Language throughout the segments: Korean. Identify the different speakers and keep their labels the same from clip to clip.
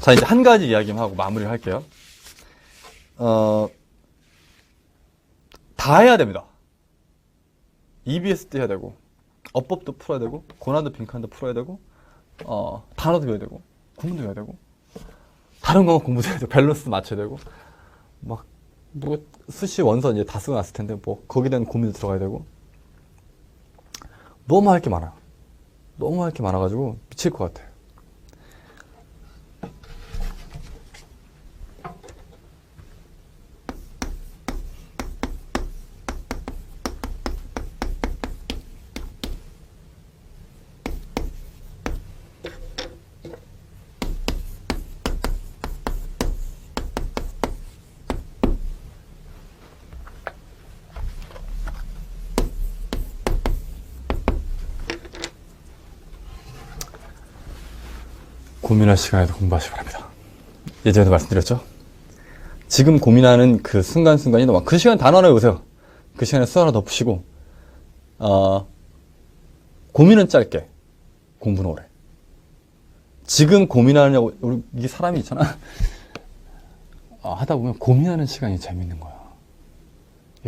Speaker 1: 자, 이제 한 가지 이야기만 하고 마무리를 할게요. 어, 다 해야 됩니다. EBS도 해야 되고, 어법도 풀어야 되고, 고난도 빈칸도 풀어야 되고, 어, 단어도 배워야 되고, 공부도 해야 되고, 다른 거 공부도 해야 되고, 밸런스 맞춰야 되고, 막, 뭐, 수시 원서 이제 다 쓰고 났을 텐데, 뭐, 거기에 대한 고민도 들어가야 되고, 너무 할 게 많아요. 너무 할 게 많아가지고, 미칠 것 같아요. 고민할 시간에도 공부하시기 바랍니다. 예전에도 말씀드렸죠? 지금 고민하는 그 순간순간이 너무, 그 시간 단어 하나 외우세요. 그 시간에 수 하나 더 푸시고, 어, 고민은 짧게, 공부는 오래. 지금 고민하느냐고, 우리, 이게 사람이 있잖아. 어, 하다 보면 고민하는 시간이 재밌는 거야.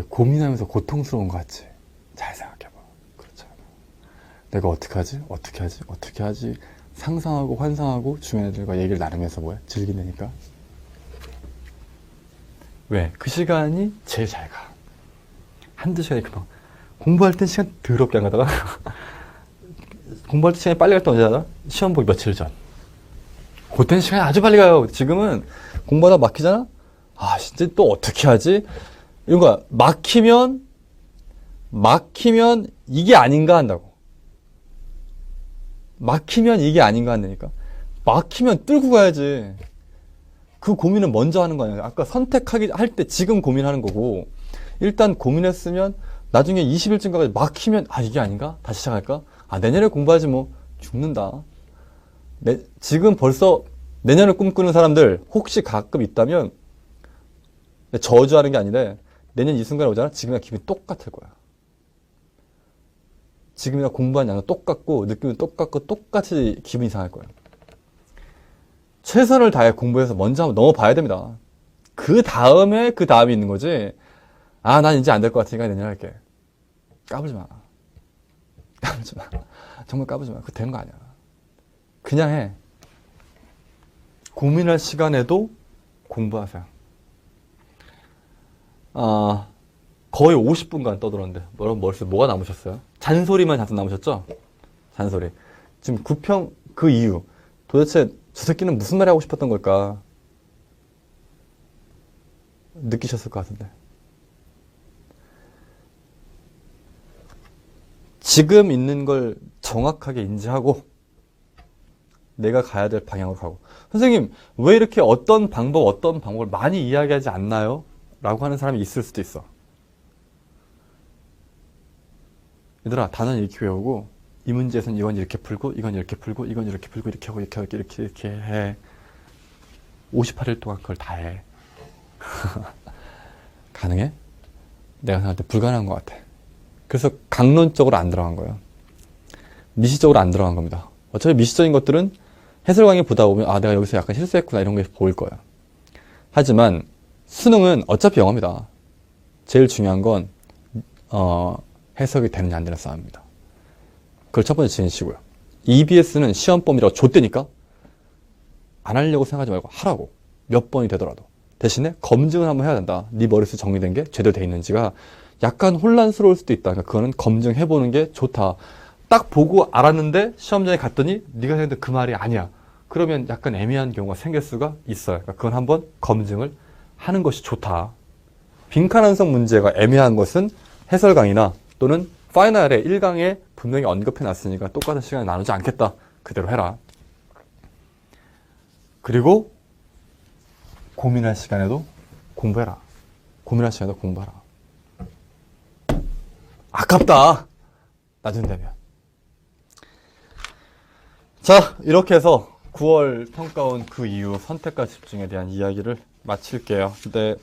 Speaker 1: 고민하면서 고통스러운 거 같지? 잘 생각해봐. 그렇지 않아. 내가 어떻게 하지? 어떻게 하지? 어떻게 하지? 상상하고 환상하고 주변 애들과 얘기를 나누면서 뭐야? 즐기니까. 왜? 그 시간이 제일 잘 가. 한두 시간이 금방. 공부할 땐 시간 더럽게 안 가다가 공부할 때 시간이 빨리 갈 때 언제 알아? 시험 보기 며칠 전. 그땐 시간이 아주 빨리 가요. 지금은 공부하다 막히잖아? 아, 진짜 또 어떻게 하지? 이런 거야. 막히면, 막히면 이게 아닌가 한다고. 막히면 이게 아닌가 한다니까. 막히면 뚫고 가야지. 그 고민은 먼저 하는 거 아니야. 아까 선택하기 할 때 지금 고민하는 거고, 일단 고민했으면 나중에 20일쯤 가서 막히면, 아, 이게 아닌가? 다시 시작할까? 아, 내년에 공부하지 뭐. 죽는다. 내, 지금 벌써 내년을 꿈꾸는 사람들 혹시 가끔 있다면, 저주하는 게 아니라 내년 이 순간에 오잖아? 지금이랑 기분이 똑같을 거야. 지금이랑 공부한 양은 똑같고 느낌은 똑같고 똑같이 기분이 이상할 거예요. 최선을 다해 공부해서 먼저 한번 넘어봐야 됩니다. 그 다음에 그 다음이 있는 거지. 아, 난 이제 안 될 것 같으니까 내년 할게. 까불지 마. 까불지 마. 정말 까불지 마. 그거 되는 거 아니야. 그냥 해. 고민할 시간에도 공부하세요. 아, 거의 50분간 떠들었는데, 여러분 머릿속에 뭐가 남으셨어요? 잔소리만 잔뜩 남으셨죠? 잔소리. 지금 구평 그 이유. 도대체 저 새끼는 무슨 말이 하고 싶었던 걸까? 느끼셨을 것 같은데. 지금 있는 걸 정확하게 인지하고 내가 가야 될 방향으로 가고. 선생님, 왜 이렇게 어떤 방법, 어떤 방법을 많이 이야기하지 않나요? 라고 하는 사람이 있을 수도 있어. 얘들아, 단어는 이렇게 외우고, 이 문제에서는 이건 이렇게 풀고, 이건 이렇게 풀고, 이건 이렇게 풀고, 이렇게 하고, 이렇게 하고, 이렇게, 이렇게 해. 58일 동안 그걸 다 해. 가능해? 내가 생각할 때 불가능한 것 같아. 그래서 강론적으로 안 들어간 거예요. 미시적으로 안 들어간 겁니다. 어차피 미시적인 것들은 해설 강의 보다 보면, 아, 내가 여기서 약간 실수했구나, 이런 게 보일 거예요. 하지만, 수능은 어차피 영어입니다. 제일 중요한 건, 어, 해석이 되느냐 안 되느냐 싸움입니다. 그걸 첫 번째 지니시고요. EBS는 시험 범위라고 줬대니까 안 하려고 생각하지 말고 하라고. 몇 번이 되더라도. 대신에 검증을 한번 해야 된다. 네 머릿속에 정리된 게 제대로 돼 있는지가 약간 혼란스러울 수도 있다. 그러니까 그거는 검증해 보는 게 좋다. 딱 보고 알았는데 시험장에 갔더니 네가 생각했던 그 말이 아니야. 그러면 약간 애매한 경우가 생길 수가 있어요. 그러니까 그건 한번 검증을 하는 것이 좋다. 빈칸 완성 문제가 애매한 것은 해설 강의나 또는 파이널에 1강에 분명히 언급해 놨으니까 똑같은 시간에 나누지 않겠다. 그대로 해라. 그리고 고민할 시간에도 공부해라. 고민할 시간에도 공부하라. 아깝다. 나중 되면. 자, 이렇게 해서 9월 평가원 그 이후 선택과 집중에 대한 이야기를 마칠게요. 근데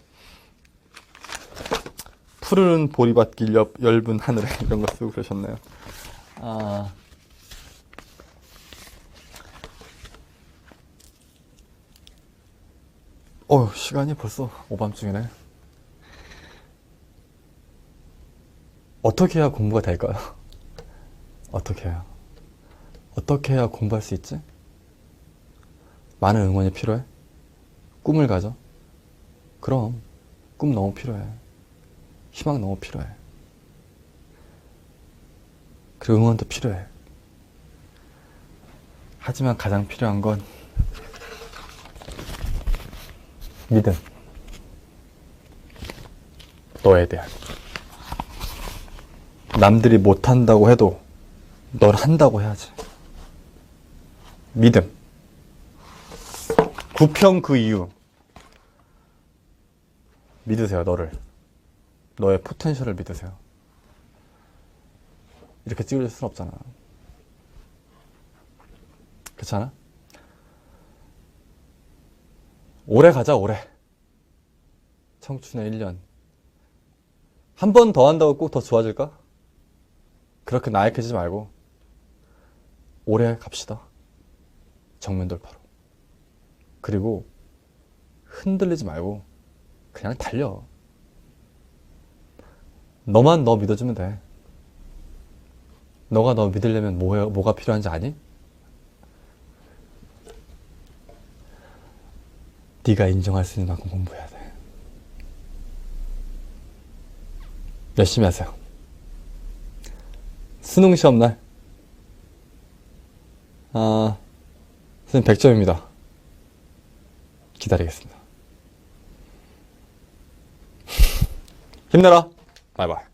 Speaker 1: 푸르른 보리밭길 옆 엷은 하늘에 이런 거 쓰고 그러셨네요. 아, 어 시간이 벌써 오밤중이네. 어떻게 해야 공부가 될까요? 어떻게 해야? 어떻게 해야 공부할 수 있지? 많은 응원이 필요해? 꿈을 가져? 그럼 꿈 너무 필요해. 희망 너무 필요해. 그리고 응원도 필요해. 하지만 가장 필요한 건 믿음. 너에 대한. 남들이 못한다고 해도 넌 한다고 해야지. 믿음. 구평 그 이유. 믿으세요, 너를. 너의 포텐셜을 믿으세요. 이렇게 찌그러질 순 없잖아. 그렇잖아? 오래 가자, 오래. 청춘의 1년. 한 번 더 한다고 꼭 더 좋아질까? 그렇게 나약해지지 말고, 오래 갑시다. 정면 돌파로. 그리고, 흔들리지 말고, 그냥 달려. 너만 너 믿어주면 돼. 너가 너 믿으려면 뭐, 뭐가 필요한지 아니? 네가 인정할 수 있는 만큼 공부해야 돼. 열심히 하세요. 수능 시험 날. 아, 선생님 100점입니다. 기다리겠습니다. 힘내라. 바이바이.